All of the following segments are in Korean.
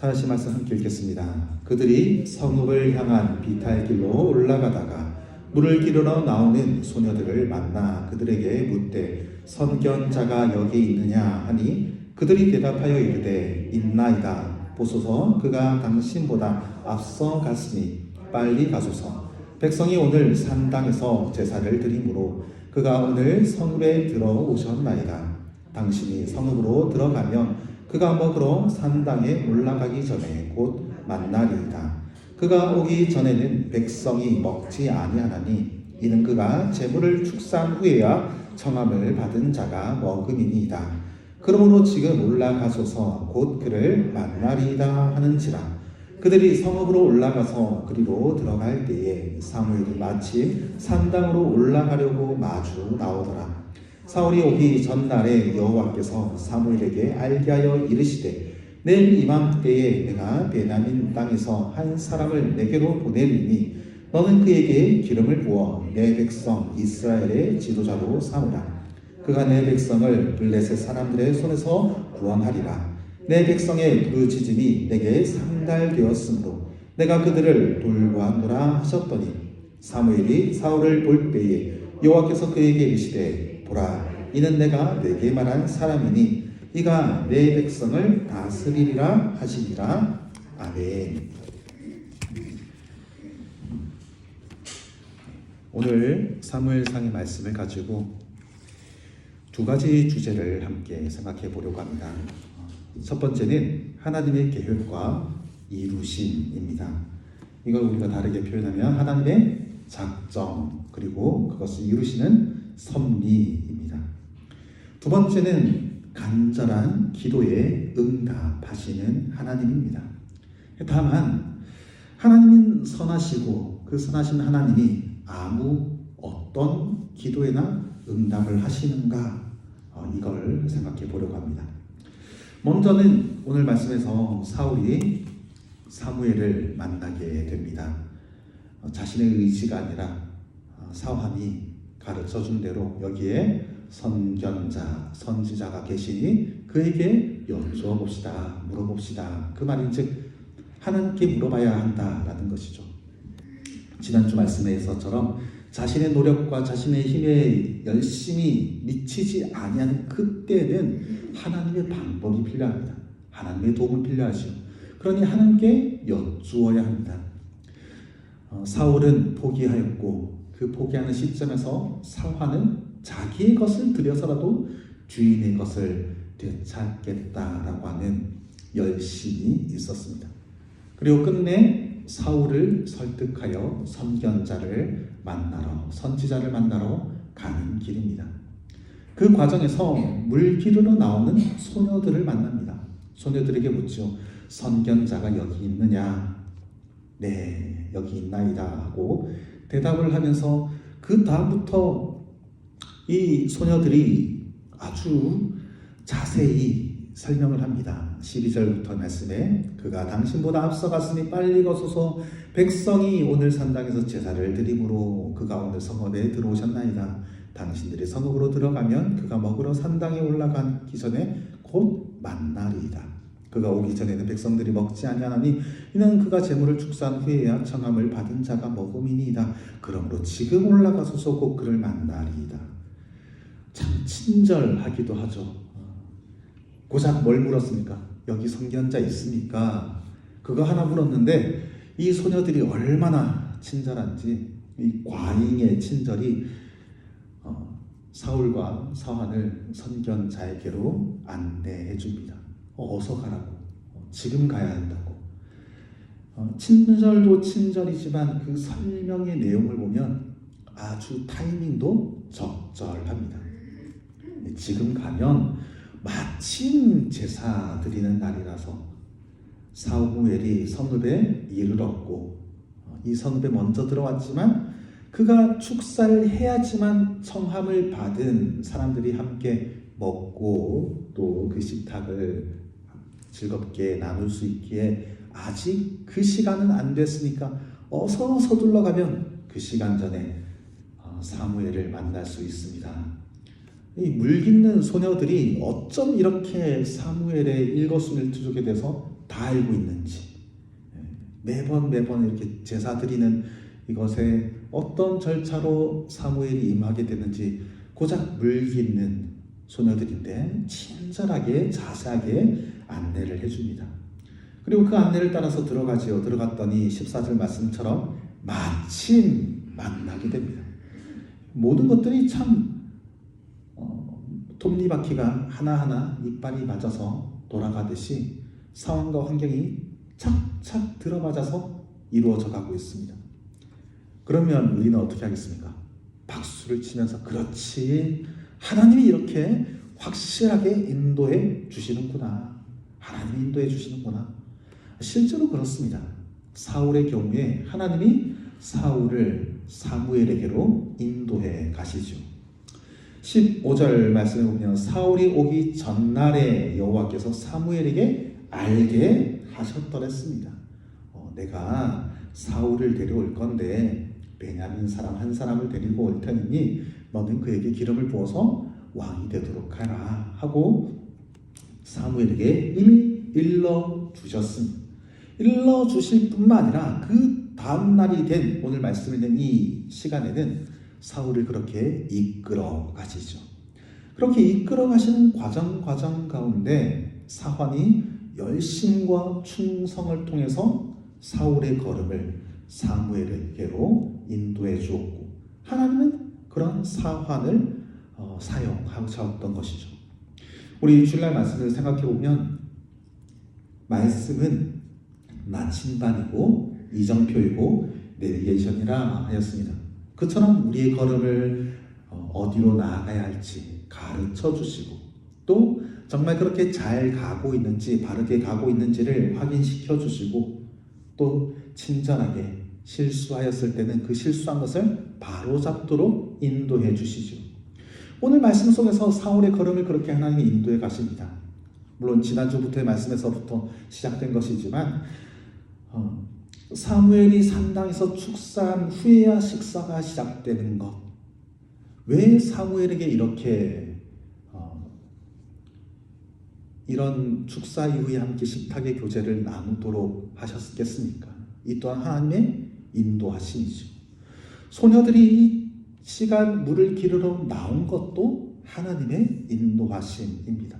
다시 말씀 함께 읽겠습니다. 그들이 성읍을 향한 비탈 길로 올라가다가 물을 기르러 나오는 소녀들을 만나 그들에게 묻되 선견자가 여기 있느냐 하니 그들이 대답하여 이르되 있나이다. 보소서 그가 당신보다 앞서 갔으니 빨리 가소서. 백성이 오늘 산당에서 제사를 드리므로 그가 오늘 성읍에 들어오셨나이다. 당신이 성읍으로 들어가면 그가 먹으러 산당에 올라가기 전에 곧 만나리이다. 그가 오기 전에는 백성이 먹지 아니하나니 이는 그가 재물을 축산 후에야 청함을 받은 자가 먹음이니이다. 그러므로 지금 올라가소서 곧 그를 만나리이다 하는지라. 그들이 성읍으로 올라가서 그리로 들어갈 때에 사무엘이 마침 산당으로 올라가려고 마주 나오더라. 사울이 오기 전날에 여호와께서 사무엘에게 알게 하여 이르시되 내일 이맘때에 내가 베냐민 땅에서 한 사람을 내게로 보내리니 너는 그에게 기름을 부어 내 백성 이스라엘의 지도자로 삼으라. 그가 내 백성을 블레셋 사람들의 손에서 구원하리라. 내 백성의 부르짖음이 내게 상달되었으므로 내가 그들을 돌보았노라 하셨더니 사무엘이 사울을 볼 때에 여호와께서 그에게 이르시되 보라 이는 내가 내게 말한 사람이니 이가 내 백성을 다스리리라 하시니라 아멘. 오늘 사무엘상의 말씀을 가지고 두 가지 주제를 함께 생각해 보려고 합니다. 첫 번째는 하나님의 계획과 이루심입니다. 이걸 우리가 다르게 표현하면 하나님의 작정 그리고 그것을 이루시는 섭리입니다. 두 번째는 간절한 기도에 응답하시는 하나님입니다. 다만 하나님은 선하시고 그 선하신 하나님이 아무 어떤 기도에나 응답을 하시는가 어, 이걸 생각해 보려고 합니다. 먼저는 오늘 말씀에서 사울이 사무엘을 만나게 됩니다. 어, 자신의 의지가 아니라 어, 사환이 가르쳐 준 대로 여기에 선견자, 선지자가 계시니 그에게 여쭈어 봅시다, 물어봅시다. 그 말인 즉 하나님께 물어봐야 한다라는 것이죠. 지난주 말씀에서처럼 자신의 노력과 자신의 힘에 열심히 미치지 아니하는 그때는 하나님의 방법이 필요합니다. 하나님의 도움을 필요하죠. 그러니 하나님께 여쭈어야 합니다. 어, 사울은 포기하였고 그 포기하는 시점에서 사화는 자기의 것을 들여서라도 주인의 것을 되찾겠다라고 하는 열심이 있었습니다. 그리고 끝내 사울을 설득하여 선견자를 만나러 선지자를 만나러 가는 길입니다. 그 과정에서 물 기르러 나오는 소녀들을 만납니다. 소녀들에게 묻죠. 선견자가 여기 있느냐? 네, 여기 있나이다 하고 대답을 하면서 그 다음부터 이 소녀들이 아주 자세히 설명을 합니다. 12절부터 말씀에 그가 당신보다 앞서갔으니 빨리 거소서 백성이 오늘 산당에서 제사를 드림으로 그가 오늘 성읍에 들어오셨나이다. 당신들이 성읍으로 들어가면 그가 먹으러 산당에 올라가기 전에 곧 만나리이다. 그가 오기 전에는 백성들이 먹지 아니하나니 이는 그가 재물을 축산 후에야 청함을 받은 자가 먹음이니이다. 그러므로 지금 올라가소서 곧 그를 만나리이다. 참 친절하기도 하죠. 고작 뭘 물었습니까? 여기 성견자 있습니까? 그거 하나 물었는데 이 소녀들이 얼마나 친절한지 이 과잉의 친절이 어, 사울과 사환을 선견자에게로 안내해 줍니다. 어, 어서 가라고. 어, 지금 가야 한다고. 어, 친절도 친절이지만 그 설명의 내용을 보면 아주 타이밍도 적절합니다. 지금 가면 마침 제사 드리는 날이라서 사무엘이 성읍에 이르렀고 어, 이 성읍에 먼저 들어왔지만 그가 축사를 해야지만 청함을 받은 사람들이 함께 먹고 또 그 식탁을 즐겁게 나눌 수 있기에 아직 그 시간은 안 됐으니까 어서 서둘러 가면 그 시간 전에 어, 사무엘을 만날 수 있습니다. 이 물깃는 소녀들이 어쩜 이렇게 사무엘의 일거수일투족에 대해서 다다 알고 있는지 예, 매번 매번 이렇게 제사 드리는 이것에 어떤 절차로 사무엘이 임하게 되는지 고작 물깃는 소녀들인데 친절하게 자세하게 안내를 해줍니다. 그리고 그 안내를 따라서 들어가지요. 들어갔더니 14절 말씀처럼 마침 만나게 됩니다. 모든 것들이 참 어, 톱니바퀴가 하나하나 이빨이 맞아서 돌아가듯이 상황과 환경이 착착 들어맞아서 이루어져 가고 있습니다. 그러면 우리는 어떻게 하겠습니까? 박수를 치면서 그렇지 하나님이 이렇게 확실하게 인도해 주시는구나 하나님이 인도해 주시는구나 실제로 그렇습니다. 사울의 경우에 하나님이 사울을 사무엘에게로 인도해 가시죠. 15절 말씀에 보면 사울이 오기 전날에 여호와께서 사무엘에게 알게 하셨더랬습니다. 어, 내가 사울을 데려올 건데 베냐민 사람 한 사람을 데리고 올 테니 너는 그에게 기름을 부어서 왕이 되도록 하라 하고 사무엘에게 이미 일러 주셨습니다. 일러 주실 뿐만 아니라 그 다음 날이 된 오늘 말씀이 된 이 시간에는 사울을 그렇게 이끌어 가시죠. 그렇게 이끌어 가시는 과정 과정 가운데 사환이 열심과 충성을 통해서 사울의 걸음을 사무엘에게로 인도해 주었고 하나님은 그런 사환을 어, 사용하셨던 것이죠. 우리 주일날 말씀을 생각해 보면 말씀은 나침반이고 이정표이고 내비게이션이라 하였습니다. 그처럼 우리의 걸음을 어, 어디로 나아가야 할지 가르쳐 주시고 또 정말 그렇게 잘 가고 있는지 바르게 가고 있는지를 확인시켜 주시고 또 친절하게 실수하였을 때는 그 실수한 것을 바로 잡도록 인도해 주시죠. 오늘 말씀 속에서 사울의 걸음을 그렇게 하나님이 인도해 가십니다. 물론 지난주부터의 말씀에서부터 시작된 것이지만 어, 사무엘이 산당에서 축사한 후에야 식사가 시작되는 것. 왜 사무엘에게 이렇게 어, 이런 축사 이후에 함께 식탁의 교제를 나누도록 하셨겠습니까? 이 또한 하나님의 인도하심이죠. 소녀들이 이 시간 물을 기르러 나온 것도 하나님의 인도하심입니다.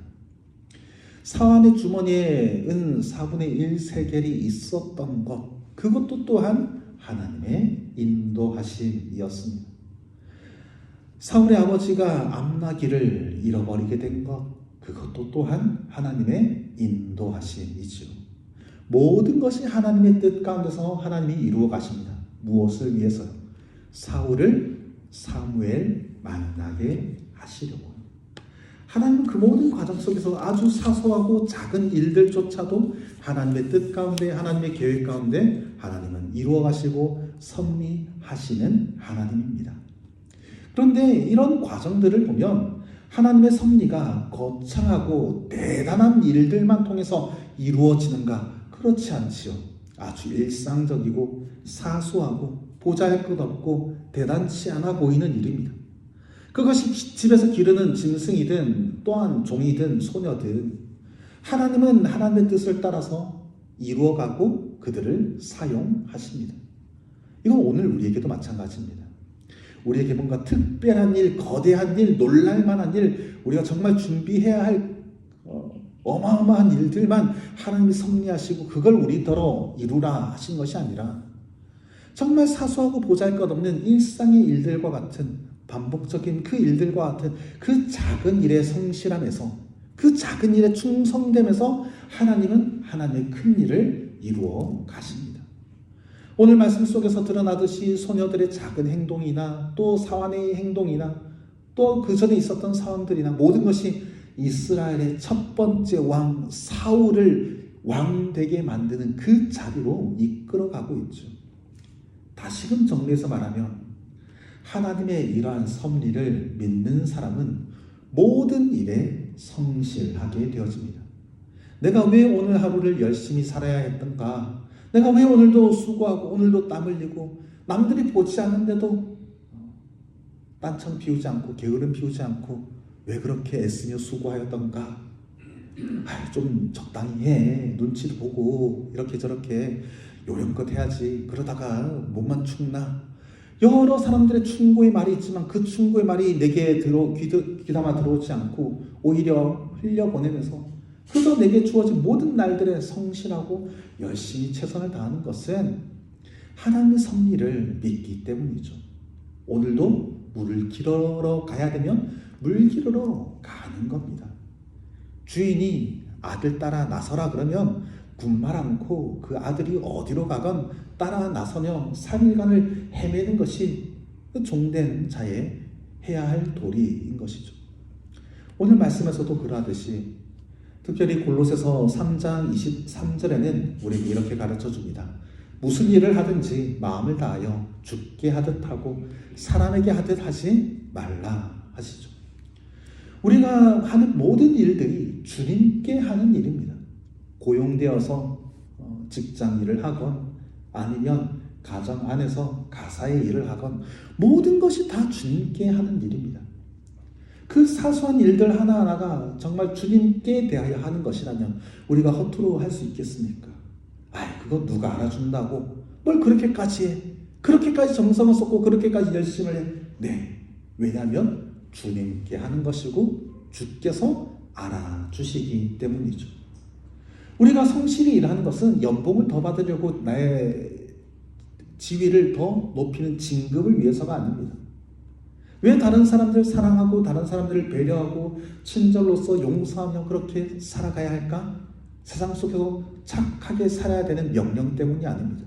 사환의 주머니에 은 4분의 1 세겔이 있었던 것, 그것도 또한 하나님의 인도하심이었습니다. 사울의 아버지가 암나기를 잃어버리게 된 것, 그것도 또한 하나님의 인도하심이죠. 모든 것이 하나님의 뜻 가운데서 하나님이 이루어 가십니다. 무엇을 위해서요? 사울을 사무엘 만나게 하시려고. 하나님은 그 모든 과정 속에서 아주 사소하고 작은 일들조차도 하나님의 뜻 가운데, 하나님의 계획 가운데 하나님은 이루어 가시고 섭리하시는 하나님입니다. 그런데 이런 과정들을 보면 하나님의 섭리가 거창하고 대단한 일들만 통해서 이루어지는가? 그렇지 않지요. 아주 일상적이고 사소하고 보잘 것 없고 대단치 않아 보이는 일입니다. 그것이 집에서 기르는 짐승이든 또한 종이든 소녀든 하나님은 하나님의 뜻을 따라서 이루어가고 그들을 사용하십니다. 이건 오늘 우리에게도 마찬가지입니다. 우리에게 뭔가 특별한 일, 거대한 일, 놀랄만한 일, 우리가 정말 준비해야 할 어, 어마어마한 일들만 하나님이 섭리하시고 그걸 우리더러 이루라 하신 것이 아니라 정말 사소하고 보잘것없는 일상의 일들과 같은 반복적인 그 일들과 같은 그 작은 일의 성실함에서 그 작은 일에 충성됨에서 하나님은 하나님의 큰 일을 이루어 가십니다. 오늘 말씀 속에서 드러나듯이 소녀들의 작은 행동이나 또 사환의 행동이나 또 그 전에 있었던 사원들이나 모든 것이 이스라엘의 첫 번째 왕 사울을 왕 되게 만드는 그 자리로 이끌어가고 있죠. 다시금 정리해서 말하면 하나님의 이러한 섭리를 믿는 사람은 모든 일에 성실하게 되어집니다. 내가 왜 오늘 하루를 열심히 살아야 했던가? 내가 왜 오늘도 수고하고 오늘도 땀 흘리고 남들이 보지 않는데도 딴청 피우지 않고 게으름 피우지 않고 왜 그렇게 애쓰며 수고하였던가? 좀 적당히 해. 눈치도 보고 이렇게 저렇게 요령껏 해야지. 그러다가 몸만 축나. 여러 사람들의 충고의 말이 있지만 그 충고의 말이 내게 들어 귀, 귀담아 들어오지 않고 오히려 흘려보내면서 그저 내게 주어진 모든 날들에 성실하고 열심히 최선을 다하는 것은 하나님의 섭리를 믿기 때문이죠. 오늘도 물을 길러 가야 되면 물 길러 가는 겁니다. 주인이 아들 따라 나서라 그러면 군말 않고 그 아들이 어디로 가건 따라 나서며 3일간을 헤매는 것이 그 종된 자의 해야 할 도리인 것이죠. 오늘 말씀에서도 그러하듯이 특별히 골로새서 3장 23절에는 우리에게 이렇게 가르쳐 줍니다. 무슨 일을 하든지 마음을 다하여 죽게 하듯 하고 사람에게 하듯 하지 말라 하시죠. 우리가 하는 모든 일들이 주님께 하는 일입니다. 고용되어서 어, 직장 일을 하건 아니면 가정 안에서 가사의 일을 하건 모든 것이 다 주님께 하는 일입니다. 그 사소한 일들 하나하나가 정말 주님께 대하여 하는 것이라면 우리가 허투루 할 수 있겠습니까? 아이, 그거 누가 알아준다고? 뭘 그렇게까지 해? 그렇게까지 정성을 쏟고 그렇게까지 열심을 해? 네. 왜냐하면 주님께 하는 것이고 주께서 알아주시기 때문이죠. 우리가 성실히 일하는 것은 연봉을 더 받으려고 나의 지위를 더 높이는 진급을 위해서가 아닙니다. 왜 다른 사람들 사랑하고 다른 사람들을 배려하고 친절로서 용서하며 그렇게 살아가야 할까? 세상 속에서 착하게 살아야 되는 명령 때문이 아닙니다.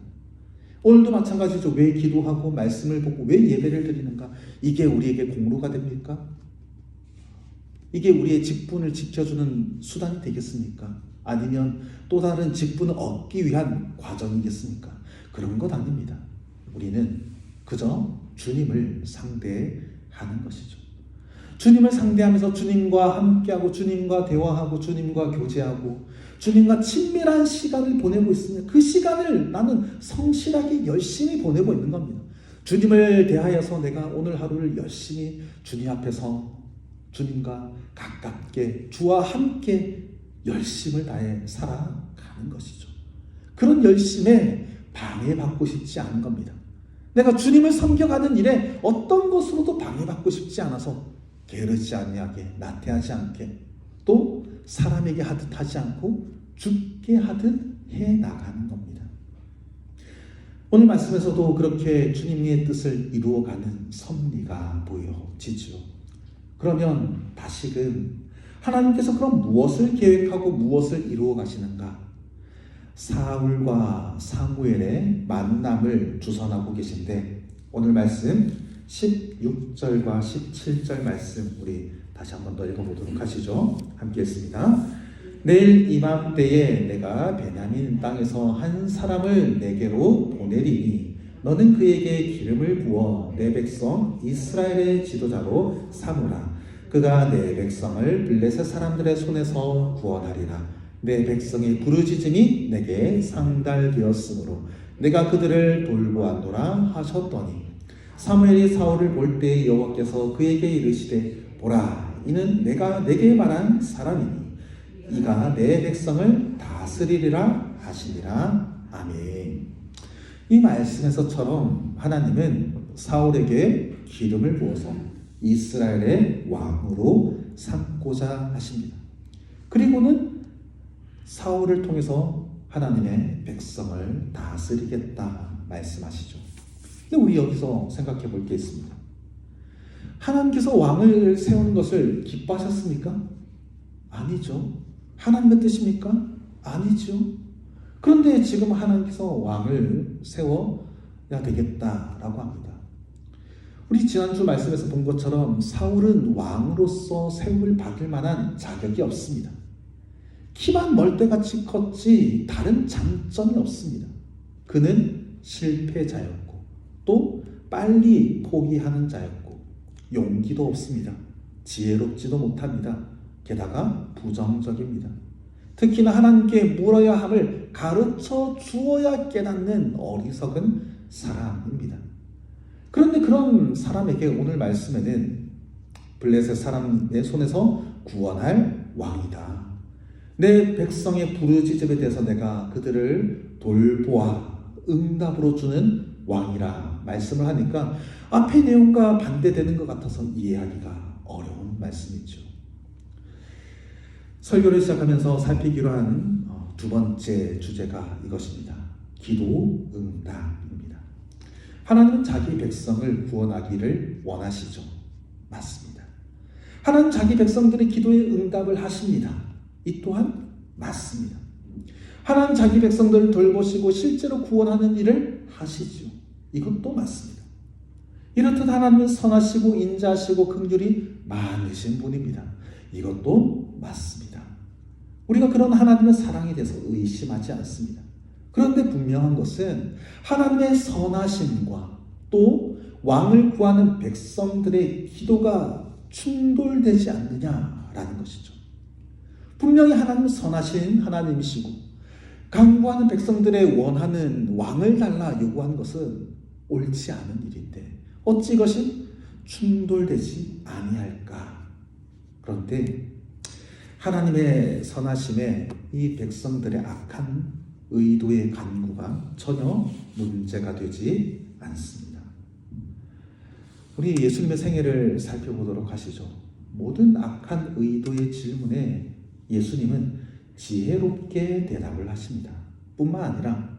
오늘도 마찬가지죠. 왜 기도하고 말씀을 보고 왜 예배를 드리는가? 이게 우리에게 공로가 됩니까? 이게 우리의 직분을 지켜주는 수단이 되겠습니까? 아니면 또 다른 직분을 얻기 위한 과정이겠습니까? 그런 것 아닙니다. 우리는 그저 주님을 상대하는 것이죠. 주님을 상대하면서 주님과 함께하고 주님과 대화하고 주님과 교제하고 주님과 친밀한 시간을 보내고 있습니다. 그 시간을 나는 성실하게 열심히 보내고 있는 겁니다. 주님을 대하여서 내가 오늘 하루를 열심히 주님 앞에서 주님과 가깝게 주와 함께 열심을 다해 살아가는 것이죠. 그런 열심에 방해받고 싶지 않은 겁니다. 내가 주님을 섬겨가는 일에 어떤 것으로도 방해받고 싶지 않아서 게으르지 아니하게 나태하지 않게 또 사람에게 하듯 하지 않고 죽게 하듯 해 나가는 겁니다. 오늘 말씀에서도 그렇게 주님의 뜻을 이루어가는 섭리가 보여지죠. 그러면 다시금 하나님께서 그럼 무엇을 계획하고 무엇을 이루어 가시는가? 사울과 사무엘의 만남을 주선하고 계신데 오늘 말씀 16절과 17절 말씀 우리 다시 한번 더 읽어보도록 하시죠. 함께 했습니다. 내일 이맘때에 내가 베냐민 땅에서 한 사람을 내게로 보내리니 너는 그에게 기름을 부어 내 백성 이스라엘의 지도자로 삼으라. 그가 내 백성을 블레셋 사람들의 손에서 구원하리라. 내 백성의 부르짖음이 내게 상달되었으므로 내가 그들을 돌보았노라 하셨더니 사무엘이 사울을 볼 때 여호와께서 그에게 이르시되 보라 이는 내가 내게 말한 사람이니 이가 내 백성을 다스리리라 하시니라 아멘. 이 말씀에서처럼 하나님은 사울에게 기름을 부어서 이스라엘의 왕으로 삼고자 하십니다. 그리고는 사울을 통해서 하나님의 백성을 다스리겠다 말씀하시죠. 근데 우리 여기서 생각해 볼 게 있습니다. 하나님께서 왕을 세우는 것을 기뻐하셨습니까? 아니죠. 하나님의 뜻입니까? 아니죠. 그런데 지금 하나님께서 왕을 세워야 되겠다라고 합니다. 우리 지난주 말씀에서 본 것처럼 사울은 왕으로서 세움을 받을 만한 자격이 없습니다. 키만 멀때같이 컸지 다른 장점이 없습니다. 그는 실패자였고 또 빨리 포기하는 자였고 용기도 없습니다. 지혜롭지도 못합니다. 게다가 부정적입니다. 특히나 하나님께 물어야 함을 가르쳐 주어야 깨닫는 어리석은 사람입니다. 그런데 그런 사람에게 오늘 말씀에는 블레셋 사람의 손에서 구원할 왕이다. 내 백성의 부르짖음에 대해서 내가 그들을 돌보아 응답으로 주는 왕이라 말씀을 하니까 앞의 내용과 반대되는 것 같아서 이해하기가 어려운 말씀이죠. 설교를 시작하면서 살피기로 한 어, 두 번째 주제가 이것입니다. 기도 응답입니다. 하나님은 자기 백성을 구원하기를 원하시죠. 맞습니다. 하나님 자기 백성들의 기도에 응답을 하십니다. 이 또한 맞습니다. 하나님 자기 백성들을 돌보시고 실제로 구원하는 일을 하시죠. 이것도 맞습니다. 이렇듯 하나님은 선하시고 인자하시고 긍휼이 많으신 분입니다. 이것도 맞습니다. 우리가 그런 하나님의 사랑에 대해서 의심하지 않습니다. 그런데 분명한 것은 하나님의 선하심과 또 왕을 구하는 백성들의 기도가 충돌되지 않느냐라는 것이죠. 분명히 하나님은 선하신 하나님이시고 강구하는 백성들의 원하는 왕을 달라 요구한 것은 옳지 않은 일인데 어찌 이것이 충돌되지 아니할까? 그런데 하나님의 선하심에 이 백성들의 악한 의도의 간구가 전혀 문제가 되지 않습니다. 우리 예수님의 생애를 살펴보도록 하시죠. 모든 악한 의도의 질문에 예수님은 지혜롭게 대답을 하십니다. 뿐만 아니라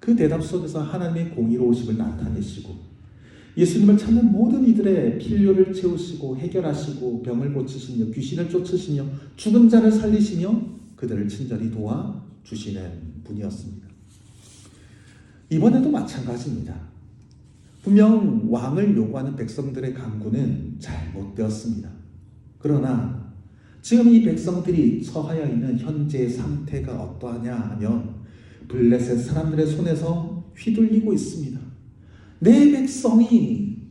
그 대답 속에서 하나님의 공의로우심을 나타내시고 예수님을 찾는 모든 이들의 필요를 채우시고 해결하시고 병을 고치시며 귀신을 쫓으시며 죽은 자를 살리시며 그들을 친절히 도와 주시는 분이었습니다. 이번에도 마찬가지입니다. 분명 왕을 요구하는 백성들의 강구는 잘못되었습니다. 그러나 지금 이 백성들이 처하여 있는 현재의 상태가 어떠하냐 하면 블레셋 사람들의 손에서 휘둘리고 있습니다. 내 백성이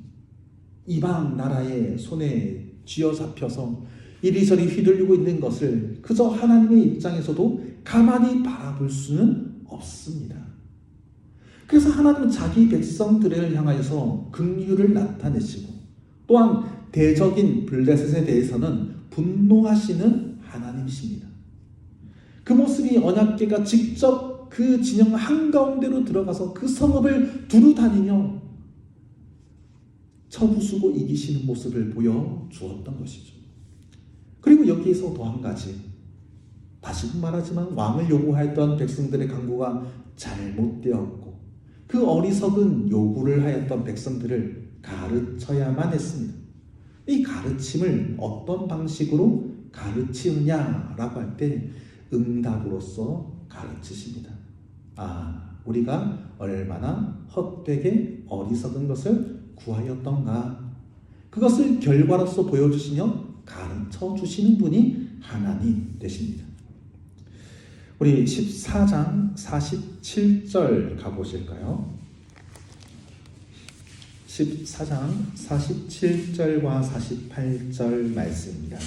이방 나라의 손에 쥐어잡혀서 이리저리 휘둘리고 있는 것을 그저 하나님의 입장에서도 가만히 바라볼 수는 없습니다. 그래서 하나님은 자기 백성들을 향하여서 긍휼을 나타내시고 또한 대적인 블레셋에 대해서는 분노하시는 하나님이십니다. 그 모습이 언약계가 직접 그 진영 한가운데로 들어가서 그 성읍을 두루 다니며 쳐부수고 이기시는 모습을 보여 주었던 것이죠. 그리고 여기에서 또 한 가지 다시 말하지만 왕을 요구하였던 백성들의 강구가 잘못되었고 그 어리석은 요구를 하였던 백성들을 가르쳐야만 했습니다. 이 가르침을 어떤 방식으로 가르치느냐라고 할 때 응답으로서 가르치십니다. 아, 우리가 얼마나 헛되게 어리석은 것을 구하였던가. 그것을 결과로서 보여주시며 가르쳐 주시는 분이 하나님 되십니다. 우리 14장 47절 가보실까요? 14장 47절과 48절 말씀입니다.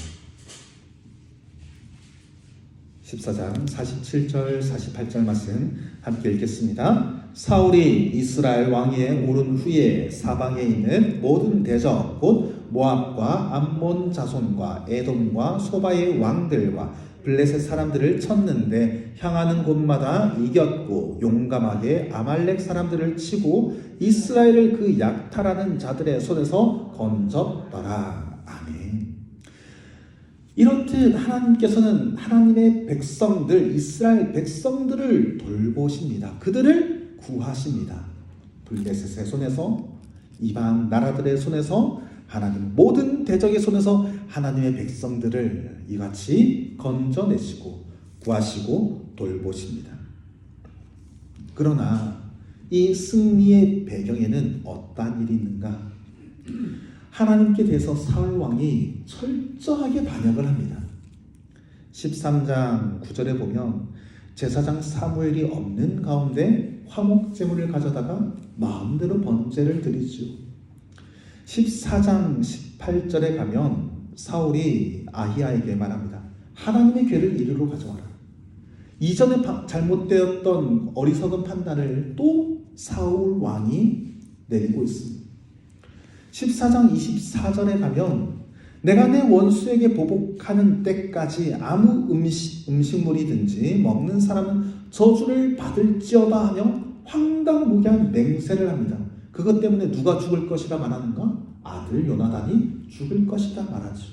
14장 47절 48절 말씀 함께 읽겠습니다. 사울이 이스라엘 왕위에 오른 후에 사방에 있는 모든 대적 곧 모압과 암몬 자손과 에돔과 소바의 왕들과 블레셋 사람들을 쳤는데 향하는 곳마다 이겼고 용감하게 아말렉 사람들을 치고 이스라엘을 그 약탈하는 자들의 손에서 건졌더라. 아멘. 이렇듯 하나님께서는 하나님의 백성들, 이스라엘 백성들을 돌보십니다. 그들을 구하십니다. 블레셋의 손에서 이방 나라들의 손에서 하나님 모든 대적의 손에서 하나님의 백성들을 이같이 건져내시고 구하시고 돌보십니다. 그러나 이 승리의 배경에는 어떠한 일이 있는가? 하나님께 대해서 사울 왕이 철저하게 반역을 합니다. 13장 9절에 보면 제사장 사무엘이 없는 가운데 화목 제물을 가져다가 마음대로 번제를 드리죠. 14장 18절에 가면 사울이 아히야에게 말합니다. 하나님의 괴를 이리로 가져와라. 이전에 잘못되었던 어리석은 판단을 또 사울 왕이 내리고 있습니다. 14장 24절에 가면 내가 내 원수에게 보복하는 때까지 아무 음식, 음식물이든지 먹는 사람은 저주를 받을지어다 하며 황당무계한 맹세를 합니다. 그것 때문에 누가 죽을 것이라 말하는가? 아들 요나단이 죽을 것이다 말하죠.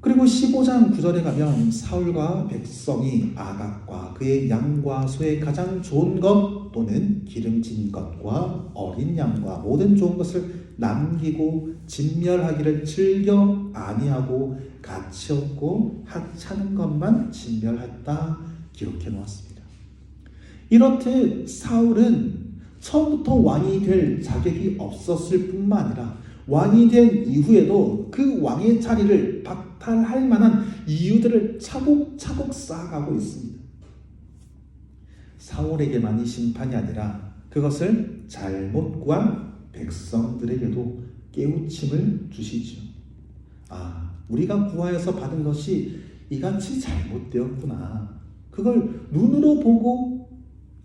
그리고 15장 9절에 가면 사울과 백성이 아각과 그의 양과 소의 가장 좋은 것 또는 기름진 것과 어린 양과 모든 좋은 것을 남기고 진멸하기를 즐겨 아니하고 가치 없고 하찮은 것만 진멸했다 기록해 놓았습니다. 이렇듯 사울은 처음부터 왕이 될 자격이 없었을 뿐만 아니라 왕이 된 이후에도 그 왕의 자리를 박탈할 만한 이유들을 차곡차곡 쌓아가고 있습니다. 사울에게만이 심판이 아니라 그것을 잘못 구한 백성들에게도 깨우침을 주시죠. 아, 우리가 구하여서 받은 것이 이같이 잘못되었구나. 그걸 눈으로 보고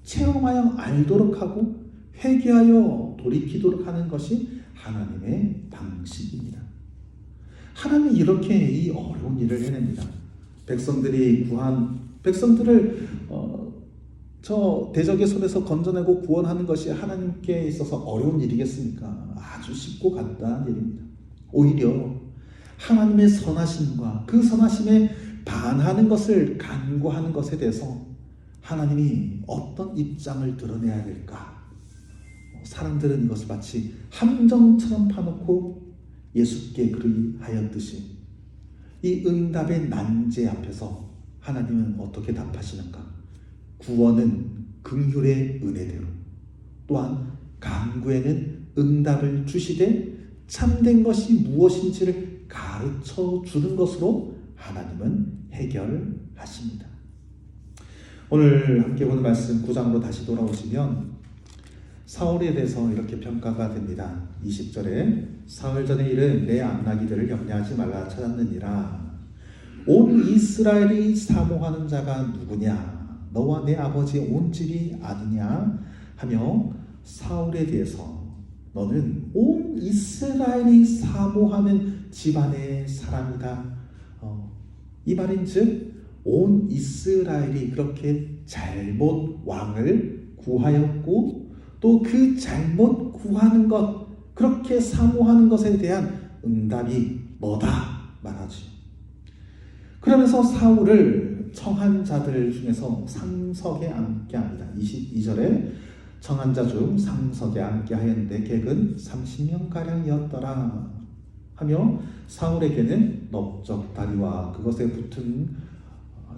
체험하여 알도록 하고 회개하여 돌이키도록 하는 것이 하나님의 방식입니다. 하나님이 이렇게 이 어려운 일을 해냅니다. 백성들이 구한 백성들을 어, 저 대적의 손에서 건져내고 구원하는 것이 하나님께 있어서 어려운 일이겠습니까? 아주 쉽고 간단한 일입니다. 오히려 하나님의 선하심과 그 선하심에 반하는 것을 간구하는 것에 대해서 하나님이 어떤 입장을 드러내야 될까? 사람들은 이것을 마치 함정처럼 파놓고 예수께 그리하였듯이 이 응답의 난제 앞에서 하나님은 어떻게 답하시는가? 구원은 긍휼의 은혜대로 또한 간구에는 응답을 주시되 참된 것이 무엇인지를 가르쳐 주는 것으로 하나님은 해결하십니다. 오늘 함께 보는 말씀 9장으로 다시 돌아오시면 사울에 대해서 이렇게 평가가 됩니다. 20절에 사흘 전의 일은 내 암나기들을 염려하지 말라 찾았느니라. 온 이스라엘이 사모하는 자가 누구냐? 너와 내 아버지의 온 집이 아니냐? 하며 사울에 대해서 너는 온 이스라엘이 사모하는 집안의 사람이다. 어, 이 말인즉 온 이스라엘이 그렇게 잘못 왕을 구하였고 또 그 잘못 구하는 것 그렇게 사모하는 것에 대한 응답이 뭐다 말하지. 그러면서 사울을 청한 자들 중에서 상석에 앉게 합니다. 22절에 청한 자 중 상석에 앉게 하였는데 객은 30명 가량이었더라 하며 사울에게는 넓적 다리와 그것에 붙은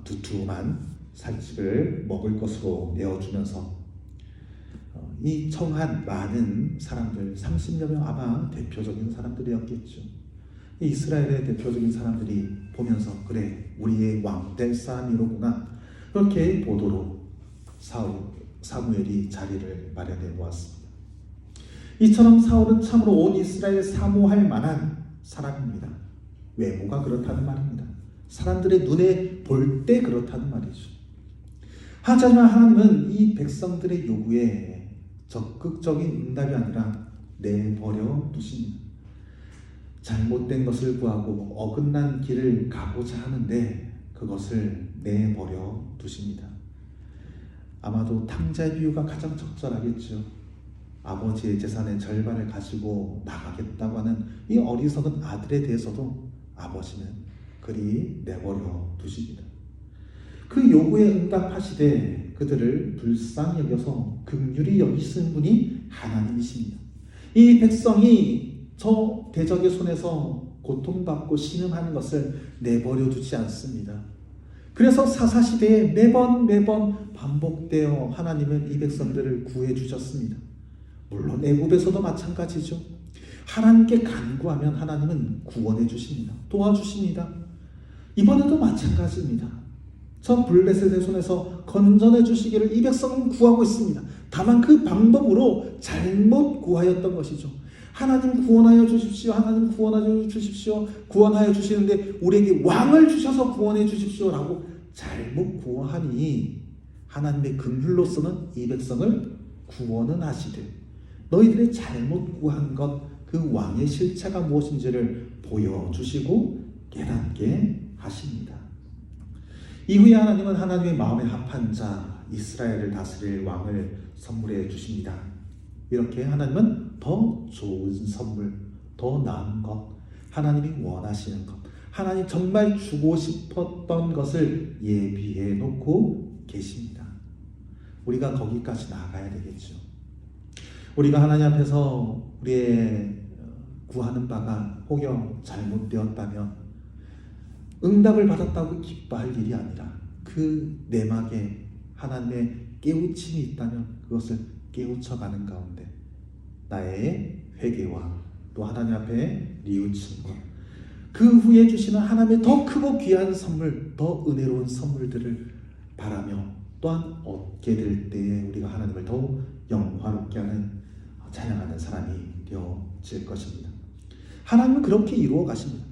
두툼한 살집을 먹을 것으로 내어주면서 어, 이 청한 많은 사람들 30여 명 아마 대표적인 사람들이었겠죠. 이스라엘의 대표적인 사람들이 보면서 그래 우리의 왕 될 사람이로구나 그렇게 보도록 사울 사무엘이 자리를 마련해 보았습니다. 이처럼 사울은 참으로 온 이스라엘 사모할 만한 사람입니다. 외모가 그렇다는 말입니다. 사람들의 눈에 볼 때 그렇다는 말이죠. 하지만 하나님은 이 백성들의 요구에 적극적인 응답이 아니라 내버려 두십니다. 잘못된 것을 구하고 어긋난 길을 가고자 하는데 그것을 내버려 두십니다. 아마도 탕자의 비유가 가장 적절하겠죠. 아버지의 재산의 절반을 가지고 나가겠다고 하는 이 어리석은 아들에 대해서도 아버지는 그리 내버려 두십니다. 그 요구에 응답하시되 그들을 불쌍히 여겨서 극률이 여기시는 분이 하나님이십니다. 이 백성이 저 대적의 손에서 고통받고 신음하는 것을 내버려 두지 않습니다. 그래서 사사시대에 매번 매번 반복되어 하나님은 이 백성들을 구해 주셨습니다. 물론 애굽에서도 마찬가지죠. 하나님께 간구하면 하나님은 구원해 주십니다. 도와주십니다. 이번에도 마찬가지입니다. 저 블레셋의 손에서 건져내 주시기를 이 백성은 구하고 있습니다. 다만 그 방법으로 잘못 구하였던 것이죠. 하나님 구원하여 주십시오. 하나님 구원하여 주십시오. 구원하여 주시는데 우리에게 왕을 주셔서 구원해 주십시오라고 잘못 구하니 하나님의 긍휼로서는 이 백성을 구원은 하시되 너희들의 잘못 구한 것 그 왕의 실체가 무엇인지를 보여주시고 깨닫게 하십니다. 이후에 하나님은 하나님의 마음에 합한 자 이스라엘을 다스릴 왕을 선물해 주십니다. 이렇게 하나님은 더 좋은 선물, 더 나은 것, 하나님이 원하시는 것, 하나님 정말 주고 싶었던 것을 예비해 놓고 계십니다. 우리가 거기까지 나아가야 되겠죠. 우리가 하나님 앞에서 우리의 구하는 바가 혹여 잘못되었다면 응답을 받았다고 기뻐할 일이 아니라 그 내막에 하나님의 깨우침이 있다면 그것을 깨우쳐가는 가운데 나의 회개와 또 하나님 앞에 뉘우침과 그 후에 주시는 하나님의 더 크고 귀한 선물, 더 은혜로운 선물들을 바라며 또한 얻게 될 때에 우리가 하나님을 더욱 영화롭게 하는 찬양하는 사람이 되어질 것입니다. 하나님은 그렇게 이루어 가십니다.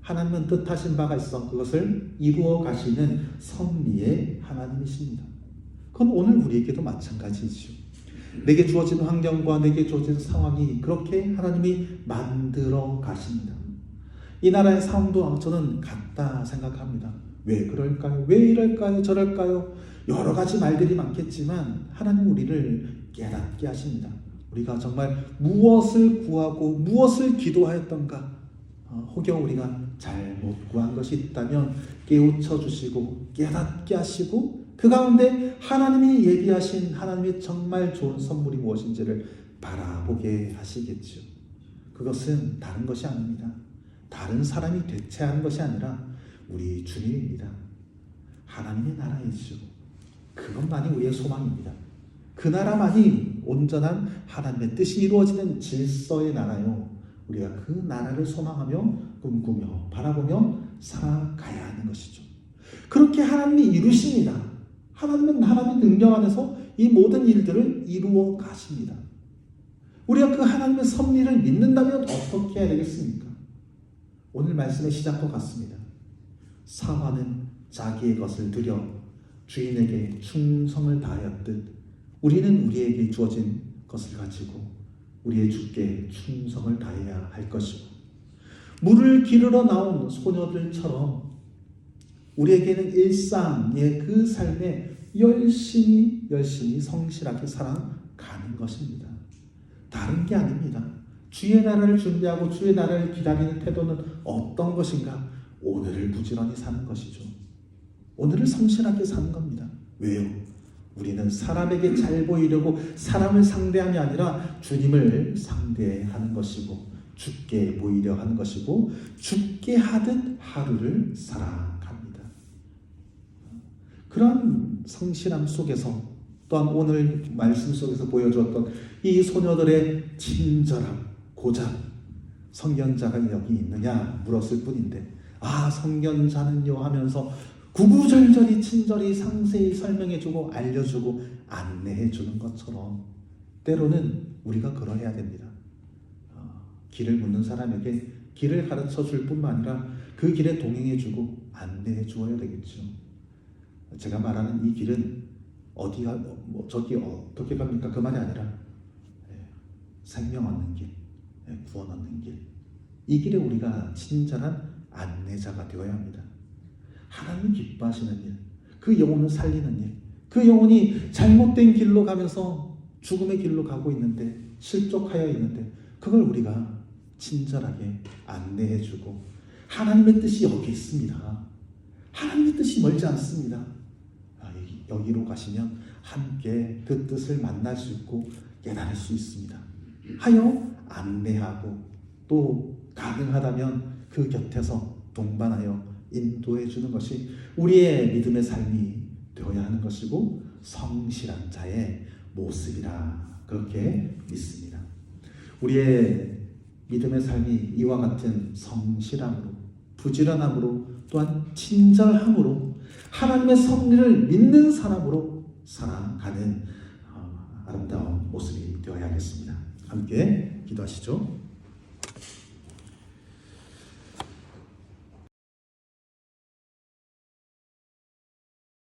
하나님은 뜻하신 바가 있어 그것을 이루어 가시는 섭리의 하나님이십니다. 그건 오늘 우리에게도 마찬가지죠. 내게 주어진 환경과 내게 주어진 상황이 그렇게 하나님이 만들어 가십니다. 이 나라의 상황도 저는 같다 생각합니다. 왜 그럴까요? 왜 이럴까요? 저럴까요? 여러 가지 말들이 많겠지만 하나님 우리를 깨닫게 하십니다. 우리가 정말 무엇을 구하고 무엇을 기도하였던가 어, 혹여 우리가 잘못 구한 것이 있다면 깨우쳐 주시고 깨닫게 하시고 그 가운데 하나님이 예비하신 하나님의 정말 좋은 선물이 무엇인지를 바라보게 하시겠죠. 그것은 다른 것이 아닙니다. 다른 사람이 대체하는 것이 아니라 우리 주님입니다. 하나님의 나라이죠. 그것만이 우리의 소망입니다. 그 나라만이 온전한 하나님의 뜻이 이루어지는 질서의 나라요. 우리가 그 나라를 소망하며 꿈꾸며 바라보며 살아가야 하는 것이죠. 그렇게 하나님이 이루십니다. 하나님은 하나님의 능력 안에서 이 모든 일들을 이루어 가십니다. 우리가 그 하나님의 섭리를 믿는다면 어떻게 해야 되겠습니까? 오늘 말씀의 시작과 같습니다. 사화는 자기의 것을 들여 주인에게 충성을 다하였듯 우리는 우리에게 주어진 것을 가지고 우리의 주께 충성을 다해야 할 것이고 물을 기르러 나온 소녀들처럼 우리에게는 일상의 그 삶에 열심히 열심히 성실하게 살아가는 것입니다. 다른 게 아닙니다. 주의 나라를 준비하고 주의 나라를 기다리는 태도는 어떤 것인가? 오늘을 부지런히 사는 것이죠. 오늘을 성실하게 사는 겁니다. 왜요? 우리는 사람에게 잘 보이려고 사람을 상대함이 아니라 주님을 상대하는 것이고 죽게 보이려 하는 것이고 죽게 하듯 하루를 살아갑니다. 그런 성실함 속에서 또한 오늘 말씀 속에서 보여주었던 이 소녀들의 친절함, 고작 성견자가 여기 있느냐 물었을 뿐인데 아 성견자는요 하면서 구구절절히 친절히 상세히 설명해주고 알려주고 안내해주는 것처럼 때로는 우리가 그러해야 됩니다. 어, 길을 묻는 사람에게 길을 가르쳐 줄 뿐만 아니라 그 길에 동행해주고 안내해 주어야 되겠죠. 제가 말하는 이 길은 어디가 뭐 저기 어떻게 갑니까 그 말이 아니라 예, 생명 얻는 길, 예, 구원 얻는 길. 이 길에 우리가 친절한 안내자가 되어야 합니다. 하나님 기뻐하시는 일, 그 영혼을 살리는 일, 그 영혼이 잘못된 길로 가면서 죽음의 길로 가고 있는데 실족하여 있는데 그걸 우리가 친절하게 안내해주고 하나님의 뜻이 여기 있습니다. 하나님의 뜻이 멀지 않습니다. 아, 여기로 가시면 함께 그 뜻을 만날 수 있고 깨달을 수 있습니다. 하여 안내하고 또 가능하다면 그 곁에서 동반하여 인도해 주는 것이 우리의 믿음의 삶이 되어야 하는 것이고 성실한 자의 모습이라 그렇게 믿습니다. 우리의 믿음의 삶이 이와 같은 성실함으로 부지런함으로 또한 친절함으로 하나님의 섭리를 믿는 사람으로 살아가는 어, 아름다운 모습이 되어야겠습니다. 함께 기도하시죠.